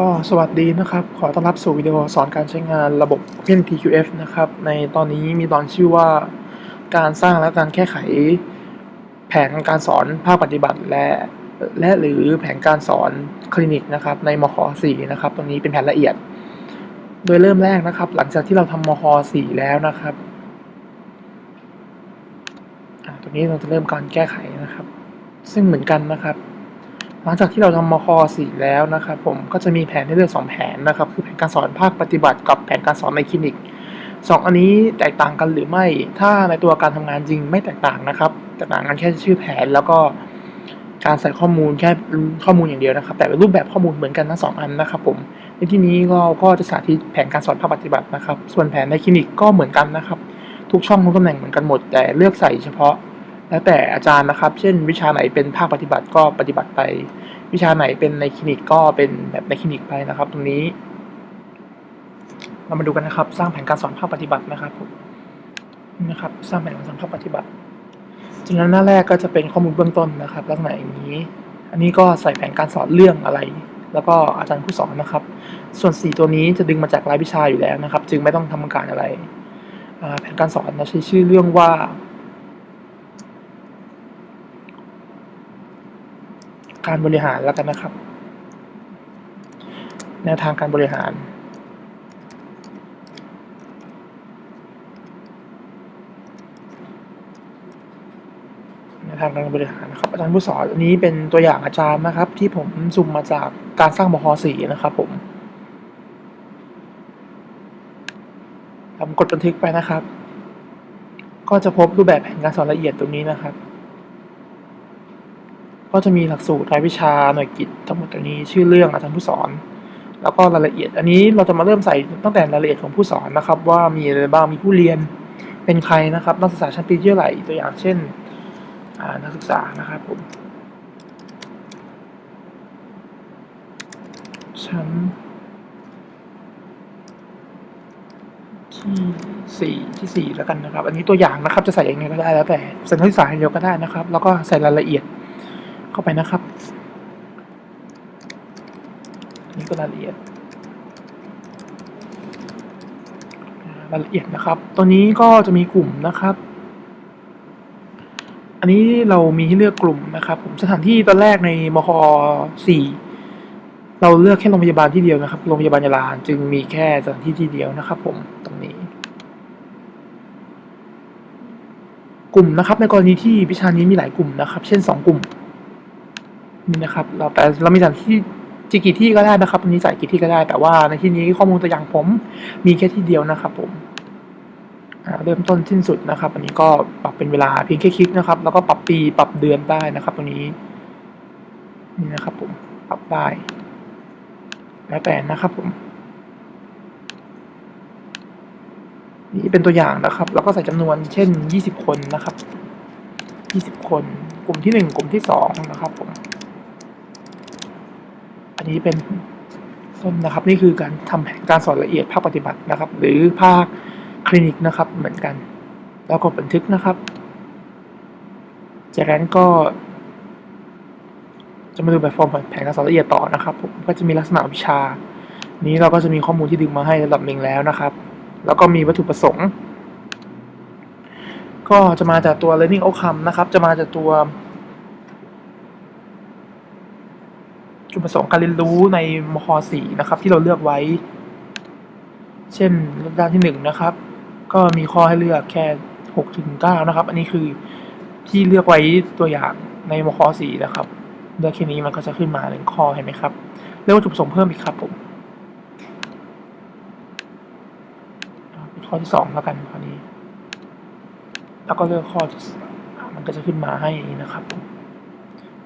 ก็สวัสดีนะครับ ขอต้อนรับสู่วิดีโอสอนการใช้งานระบบ OpenTQF นะครับ ในตอนนี้มีตอนชื่อว่าการสร้างและการแก้ไข แผนการสอนภาคปฏิบัติและและหรือแผนการสอนคลินิกนะครับ ในมค4นะครับ ตรงนี้เป็นแผนละเอียด โดยเริ่มแรกนะครับ หลังจากที่เราทำมค4แล้วนะครับตรงนี้เราจะเริ่มการแก้ไขนะครับ ซึ่งเหมือนกันนะครับ หลังจากที่เราทำมค4แล้วนะครับผมก็จะมีแผนให้เลือก2แผนนะครับ คือแผนการสอนภาคปฏิบัติกับแผนการสอนในคลินิกสองอันนี้แตกต่างกันหรือไม่ ถ้าในตัวการทำงานจริงไม่แตกต่างนะครับแตกต่างกันแค่ชื่อแผนแล้วก็การใส่ข้อมูลแค่ข้อมูลอย่างเดียวนะครับ แต่เป็นรูปแบบข้อมูลเหมือนกันทั้งสองอันนะครับผมในที่นี้เราก็จะสาธิตแผนการสอนภาคปฏิบัตินะครับ ส่วนแผนในคลินิกก็เหมือนกันนะครับ ทุกช่องทุกตำแหน่งเหมือนกันหมด แต่เลือกใส่เฉพาะ แล้วแต่อาจารย์นะครับ เช่น วิชาไหนเป็นภาคปฏิบัติก็ปฏิบัติไป วิชาไหนเป็นในคลินิกก็เป็นแบบในคลินิกไปนะครับ ตรงนี้ เรามาดูกันนะครับ สร้างแผนการสอนภาคปฏิบัตินะครับนะครับ สร้างแผนการสอนภาคปฏิบัติจริงแล้วหน้าแรกก็จะเป็นข้อมูลเบื้องต้นนะครับ ลักษณะอย่างนี้ อันนี้ก็ใส่แผนการสอนเรื่องอะไร แล้วก็อาจารย์ผู้สอนนะครับ ส่วนสี่ตัวนี้จะดึงมาจากรายวิชาอยู่แล้วนะครับ จึงไม่ต้องทำการอะไร แผนการสอนเราใช้ชื่อเรื่องว่า การบริหารแล้วกันนะครับ แนวทางการบริหารแนวทางการบริหารนะครับอาจารย์ผู้สอนอันนี้เป็นตัวอย่างอาจารย์นะครับ ที่ผมซุมมาจากการสร้างบคสีนะครับผมผมกดบันทึกไปนะครับ ก็จะพบรูปแบบแผนการสอนละเอียดตรงนี้นะครับ ก็จะมีหลักสูตรรายวิชาหน่วยกิจทั้งหมดตรงนี้ชื่อเรื่องอาจารย์ผู้สอน แล้วก็รายละเอียด อันนี้เราจะมาเริ่มใส่ตั้งแต่รายละเอียดของผู้สอนนะครับ ว่ามีอะไรบ้างมีผู้เรียนเป็นใครนะครับ นักศึกษาชั้นปีเท่าไหร่ตัวอย่างเช่นนักศึกษานะครับผมชั้นที่สี่ที่สี่แล้วกันนะครับ อันนี้ตัวอย่างนะครับจะใส่ยังไงก็ได้แล้วแต่ใส่นักศึกษาอย่างเดียวก็ได้นะครับ แล้วก็ใส่รายละเอียด เข้าไปนะครับนนี้ก็รายละเอียดรายละเอียดนะครับ ตัวนี้ก็จะมีกลุ่มนะครับ อันนี้เรามีให้เลือกกลุ่มนะครับ ผมสถานที่ตอนแรกในมคสี่เราเลือกแค่โรงพยาบาลที่เดียวนะครับ โรงพยาบาลยาลาจึงมีแค่สถานที่ที่เดียวนะครับ ผมตรงนี้ กลุ่มนะครับ ในกรณีที่วิชานี้มีหลายกลุ่มนะครับ เช่นสองกลุ่ม นี่นะครับ เราแต่เรามีสถานที่จะกี่ที่ก็ได้นะครับอันนี้ใส่กี่ที่ก็ได้ แต่ว่าในที่นี้ข้อมูลตัวอย่างผมมีแค่ที่เดียวนะครับ ผมเริ่มต้นสิ้นสุดนะครับอันนี้ก็ปรับเป็นเวลาเพียงแค่คลิกนะครับ แล้วก็ปรับปีปรับเดือนได้นะครับ ตรงนี้นี่นะครับ ผมปรับได้แล้วแต่นะครับผมนี่เป็นตัวอย่างนะครับ แล้วก็ใส่จำนวนเช่น 20 คนนะครับ 20 คน กลุ่มที่ 1 กลุ่มที่ 2 นะครับผม อันนี้เป็นต้นนะครับ นี่คือการทำแผนการสอนละเอียดภาคปฏิบัตินะครับ หรือภาคคลินิกนะครับเหมือนกัน แล้วก็บันทึกนะครับ จากนั้นก็จะมาดูแบบฟอร์มแผนการสอนละเอียดต่อนะครับผมก็จะมีลักษณะวิชา นี้เราก็จะมีข้อมูลที่ดึงมาให้ระดับหนึ่งแล้วนะครับ แล้วก็มีวัตถุประสงค์ ก็จะมาจากตัว learning outcome นะครับ จะมาจากตัว จุดประสงค์การเรียนรู้ในมค .4 นะครับ ที่เราเลือกไว้ เช่นด้านที่หนึ่งนะครับ ก็มีข้อให้เลือกแค่6ถึง9นะครับ อันนี้คือที่เลือกไว้ตัวอย่างในมค .4 นะครับเลือกแค่นี้มันก็จะขึ้นมาหนึ่งข้อเห็นไหมครับเลือกวัตถุประสงค์เพิ่มอีกครับผมข้อที่สองแล้วกันข้อนี้ แล้วก็เลือกข้อมันก็จะขึ้นมาให้นะครับ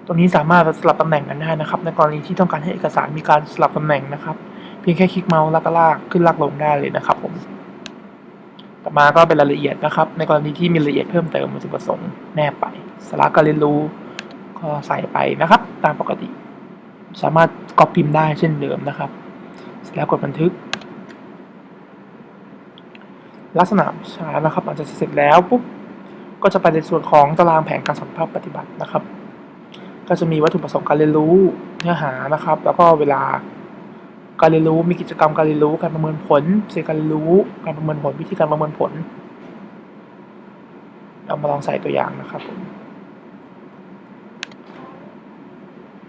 ตัวนี้สามารถสลับตำแหน่งกันได้นะครับ ในกรณีที่ต้องการให้เอกสารมีการสลับตำแหน่งนะครับ เพียงแค่คลิกเมาส์ล้วก็ลากขึ้นลากลงได้เลยนะครับผมต่อมาก็เป็นรายละเอียดนะครับ ในกรณีที่มีรายละเอียดเพิ่มเติมวัตถุประสงค์แนบไปสาระการเรียนรู้ก็ใส่ไปนะครับ ตามปกติ สามารถก๊อปพิมพ์ได้เช่นเดิมนะครับ เสร็จแล้วกดบันทึก ลักษณะชานะครับอาจจะเสร็จแล้วปุ๊บก็จะไปในส่วนของตารางแผนการสอนภาพปฏิบัตินะครับ ก็จะมีวัตถุประสงค์การเรียนรู้เนื้อหานะครับ แล้วก็เวลาการเรียนรู้มีกิจกรรมการเรียนรู้การประเมินผลสื่อการเรียนรู้การประเมินผลวิธีการประเมินผลเรามาลองใส่ตัวอย่างนะครับผม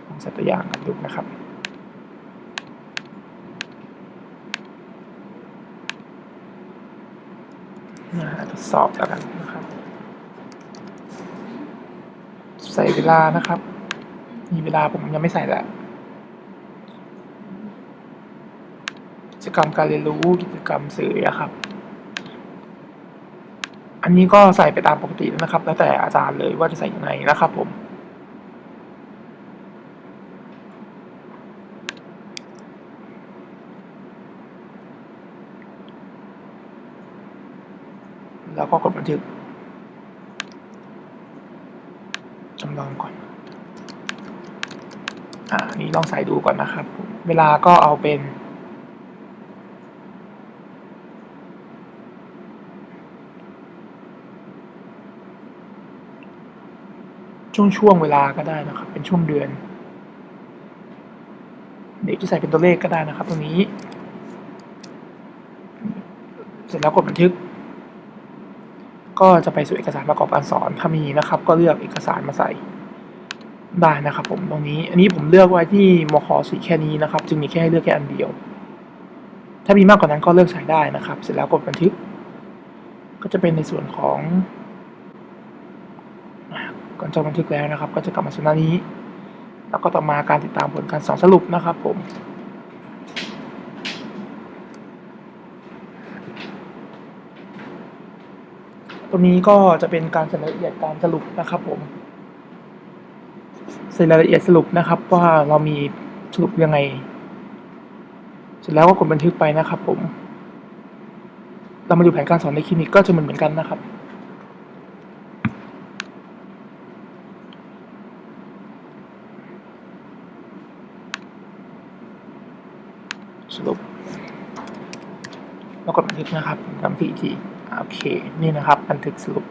ลองใส่ตัวอย่างกันดูนะครับทดสอบแล้วกันนะครับ ใส่เวลานะครับ มีเวลาผมยังไม่ใส่แล้วกิจกรรมการเรียนรู้กิจกรรมสื่อครับ อันนี้ก็ใส่ไปตามปกตินะครับ แล้วแต่อาจารย์เลยว่าจะใส่ยังไงนะครับผมแล้วก็กดบันทึกจำลองก่อน อ่านนี้ลองใส่ดูก่อนนะครับ เวลาก็เอาเป็นช่วงช่วงเวลาก็ได้นะครับ เป็นช่วงเดือน เด็กจะใส่เป็นตัวเลขก็ได้นะครับ ตรงนี้ เสร็จแล้วกดบันทึก ก็จะไปสู่เอกสารประกอบการสอนถ้ามีนะครับ ก็เลือกเอกสารมาใส่ ได้นะครับผมตรงนี้ อันนี้ผมเลือกไว้ที่มคสีแค่นี้นะครับ จึงมีแค่ให้เลือกแค่อันเดียว ถ้ามีมากกว่านั้นก็เลือกใช้ได้นะครับ เสร็จแล้วกดบันทึก ก็จะเป็นในส่วนของก่อนจะบันทึกแล้วนะครับ ก็จะกลับมาสู่หน้านี้ แล้วก็ต่อมาการติดตามผลการสอนสรุปนะครับผมตรงนี้ก็จะเป็นการเสนอรายละเอียดการสรุปนะครับผม เสร็จรายละเอียดสรุปนะครับ ว่าเรามีสรุปยังไง เสร็จแล้วก็กดบันทึกไปนะครับ ผม เรามาดูแผนการสอนในคลินิกก็จะเหมือนเหมือนกันนะครับสรุปแล้วกดบันทึกนะครับทำทีทีโอเค นี่นะครับ บันทึกสรุป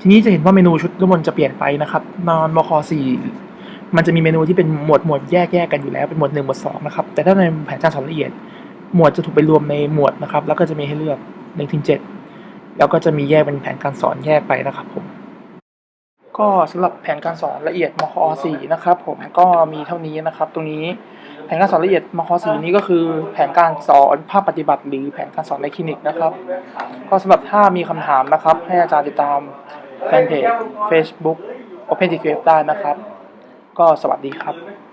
ทีนี้จะเห็นว่าเมนูชุดด้านบนจะเปลี่ยนไปนะครับ นอนมคสี่ มันจะมีเมนูที่เป็นหมวดหมวดแยกแยกกันอยู่แล้วเป็นหมวดหนึ่งหมวดสองนะครับ แต่ถ้าในแผนการสอนละเอียด หมวดจะถูกไปรวมในหมวดนะครับ แล้วก็จะมีให้เลือกหนึ่งถึงเจ็ดแล้วก็จะมีแยกเป็นแผนการสอนแยกไปนะครับผมก็สำหรับแผนการสอนละเอียดมคสี่นะครับผมก็มีเท่านี้นะครับ ตรงนี้แผนการสอนละเอียดมคสี่นี้ก็คือ แผนการสอนภาคปฏิบัติ หรือแผนการสอนในคลินิกนะครับ ก็สำหรับถ้ามีคำถามนะครับ ให้อาจารย์ติดตามแฟนเพจ Facebook Open t q f ได้นะครับ ก็สวัสดีครับ